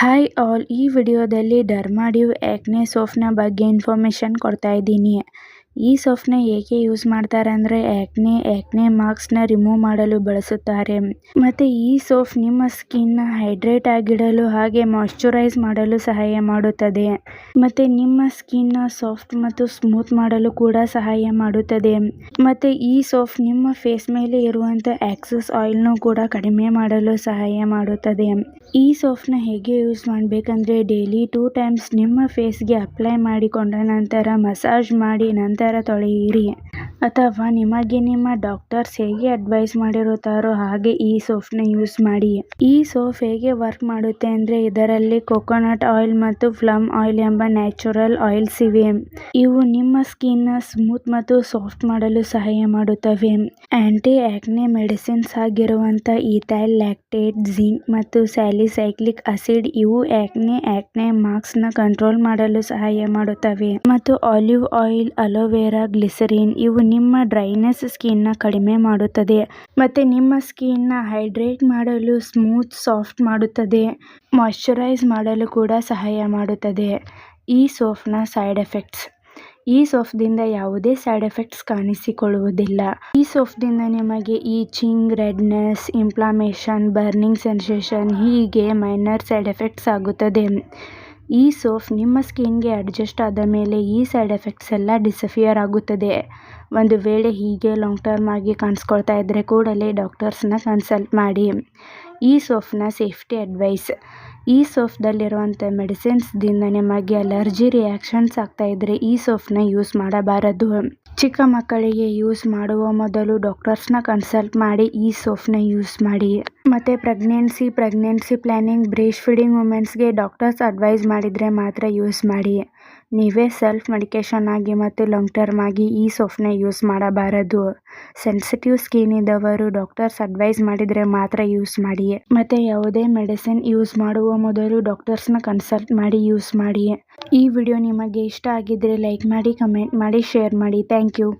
Hi all ಈ ವಿಡಿಯೋದಲ್ಲಿ ಡರ್ಮಾಡಿವ್ acne ಸೋಫ್ನ ಬಗ್ಗೆ ಇನ್ಫಾರ್ಮೇಷನ್ ಕೊಡ್ತಾ ಇದ್ದೀನಿ. ಈ ಸೋಪ್ನ ಏಕೆ ಯೂಸ್ ಮಾಡ್ತಾರೆ ಅಂದರೆ ಆ್ಯಕ್ನೆ ಆ್ಯಕ್ನೆ ಮಾರ್ಕ್ಸ್ನ ರಿಮೂವ್ ಮಾಡಲು ಬಳಸುತ್ತಾರೆ. ಮತ್ತು ಈ ಸೋಪ್ ನಿಮ್ಮ ಸ್ಕಿನ್ನ ಹೈಡ್ರೇಟ್ ಆಗಿಡಲು ಹಾಗೆ ಮಾಯ್ಶ್ಚರೈಸ್ ಮಾಡಲು ಸಹಾಯ ಮಾಡುತ್ತದೆ. ಮತ್ತು ನಿಮ್ಮ ಸ್ಕಿನ್ನ ಸಾಫ್ಟ್ ಮತ್ತು ಸ್ಮೂತ್ ಮಾಡಲು ಕೂಡ ಸಹಾಯ ಮಾಡುತ್ತದೆ. ಮತ್ತು ಈ ಸೋಪ್ ನಿಮ್ಮ ಫೇಸ್ ಮೇಲೆ ಇರುವಂಥ ಆಯಿಲ್ ನು ಕೂಡ ಕಡಿಮೆ ಮಾಡಲು ಸಹಾಯ ಮಾಡುತ್ತದೆ. ಈ ಸೋಪ್ನ ಹೇಗೆ ಯೂಸ್ ಮಾಡಬೇಕಂದ್ರೆ ಡೈಲಿ ಟೂ ಟೈಮ್ಸ್ ನಿಮ್ಮ ಫೇಸ್ಗೆ ಅಪ್ಲೈ ಮಾಡಿಕೊಂಡ ನಂತರ ಮಸಾಜ್ ಮಾಡಿ ನಂತರ வேறு தொலைகிறேன் ಅಥವಾ ನಿಮಗೆ ನಿಮ್ಮ ಡಾಕ್ಟರ್ಸ್ ಹೇಗೆ ಅಡ್ವೈಸ್ ಮಾಡಿರುತ್ತಾರೋ ಹಾಗೆ ಈ ಸೋಪ್ನ ಯೂಸ್ ಮಾಡಿ. ಈ ಸೋಪ್ ಹೇಗೆ ವರ್ಕ್ ಮಾಡುತ್ತೆ ಅಂದರೆ ಇದರಲ್ಲಿ ಕೊಕೊನಟ್ ಆಯಿಲ್ ಮತ್ತು ಫ್ಲಮ್ ಆಯಿಲ್ ಎಂಬ ನ್ಯಾಚುರಲ್ ಆಯಿಲ್ಸ್ ಇವೆ. ಇವು ನಿಮ್ಮ ಸ್ಕಿನ್ನ ಸ್ಮೂತ್ ಮತ್ತು ಸಾಫ್ಟ್ ಮಾಡಲು ಸಹಾಯ ಮಾಡುತ್ತವೆ. ಆಂಟಿ ಆಕ್ನೆ ಮೆಡಿಸಿನ್ಸ್ ಆಗಿರುವಂಥ ಈಥೈಲ್, ಲ್ಯಾಕ್ಟೇಟ್, ಜಿಂಕ್ ಮತ್ತು ಸ್ಯಾಲಿಸೈಕ್ಲಿಕ್ ಆಸಿಡ್ ಇವು ಆಕ್ನೆ ಆಕ್ನೆ ನ ಕಂಟ್ರೋಲ್ ಮಾಡಲು ಸಹಾಯ ಮಾಡುತ್ತವೆ. ಮತ್ತು ಆಲಿವ್ ಆಯಿಲ್, ಅಲೋವೆರಾ, ಗ್ಲಿಸರಿನ್ ಇವು ನಿಮ್ಮ ಡ್ರೈನೆಸ್ ಸ್ಕಿನ್ನ ಕಡಿಮೆ ಮಾಡುತ್ತದೆ ಮತ್ತು ನಿಮ್ಮ ಸ್ಕಿನ್ನ ಹೈಡ್ರೇಟ್ ಮಾಡಲು ಸ್ಮೂತ್, ಸಾಫ್ಟ್ ಮಾಡುತ್ತದೆ. ಮಾಯ್ಶ್ಚರೈಸ್ ಮಾಡಲು ಕೂಡ ಸಹಾಯ ಮಾಡುತ್ತದೆ. ಈ ಸೋಫ್ನ ಸೈಡ್ ಎಫೆಕ್ಟ್ಸ್. ಈ ಸೋಫ್ದಿಂದ ಯಾವುದೇ ಸೈಡ್ ಎಫೆಕ್ಟ್ಸ್ ಕಾಣಿಸಿಕೊಳ್ಳುವುದಿಲ್ಲ. ಈ ಸೋಪ್ದಿಂದ ನಿಮಗೆ itching, redness inflammation burning sensation ಹೀಗೆ ಮೈನರ್ ಸೈಡ್ ಎಫೆಕ್ಟ್ಸ್ ಆಗುತ್ತದೆ. ಈ ಸೋಫ್ ನಿಮ್ಮ ಸ್ಕಿನ್ಗೆ ಅಡ್ಜಸ್ಟ್ ಆದ ಮೇಲೆ ಈ ಸೈಡ್ ಎಫೆಕ್ಟ್ಸ್ ಎಲ್ಲ ಡಿಸಫಿಯರ್ ಆಗುತ್ತದೆ. ಒಂದು ವೇಳೆ ಹೀಗೆ ಲಾಂಗ್ ಟರ್ಮ್ ಆಗಿ ಕಾಣಿಸ್ಕೊಳ್ತಾ ಇದ್ದರೆ ಕೂಡಲೇ ಡಾಕ್ಟರ್ಸ್ನ ಕನ್ಸಲ್ಟ್ ಮಾಡಿ. ಈ ಸೋಪ್ನ ಸೇಫ್ಟಿ ಅಡ್ವೈಸ್. ಈ ಸೋಫ್ದಲ್ಲಿರುವಂಥ ಮೆಡಿಸಿನ್ಸ್ದಿಂದ ನಿಮಗೆ ಅಲರ್ಜಿ ರಿಯಾಕ್ಷನ್ಸ್ ಆಗ್ತಾ ಇದ್ದರೆ ಈ ಸೋಫ್ನ ಯೂಸ್ ಮಾಡಬಾರದು. ಚಿಕ್ಕ ಮಕ್ಕಳಿಗೆ ಯೂಸ್ ಮಾಡುವ ಮೊದಲು ಡಾಕ್ಟರ್ಸ್ನ ಕನ್ಸಲ್ಟ್ ಮಾಡಿ ಈ ಸೋಪ್ನ ಯೂಸ್ ಮಾಡಿ. ಮತ್ತು pregnancy pregnancy planning breast feeding ವುಮೆನ್ಸ್ಗೆ doctors advice ಮಾಡಿದರೆ ಮಾತ್ರ ಯೂಸ್ ಮಾಡಿ. ನೀವೇ ಸೆಲ್ಫ್ ಮೆಡಿಕೇಷನ್ ಆಗಿ ಮತ್ತು ಲಾಂಗ್ ಟರ್ಮ್ ಆಗಿ ಈ ಸೊಫ್ನ ಯೂಸ್ ಮಾಡಬಾರದು. ಸೆನ್ಸಿಟಿವ್ ಸ್ಕಿನ್ ಇದ್ದವರು ಡಾಕ್ಟರ್ಸ್ ಅಡ್ವೈಸ್ ಮಾಡಿದರೆ ಮಾತ್ರ ಯೂಸ್ ಮಾಡಿ. ಮತ್ತು ಯಾವುದೇ ಮೆಡಿಸಿನ್ ಯೂಸ್ ಮಾಡುವ ಮೊದಲು ಡಾಕ್ಟರ್ಸ್ನ ಕನ್ಸಲ್ಟ್ ಮಾಡಿ ಯೂಸ್ ಮಾಡಿ. ಈ ವಿಡಿಯೋ ನಿಮಗೆ ಇಷ್ಟ ಆಗಿದ್ದರೆ ಲೈಕ್ ಮಾಡಿ ಕಮೆಂಟ್ ಮಾಡಿ ಶೇರ್ ಮಾಡಿ. Thank you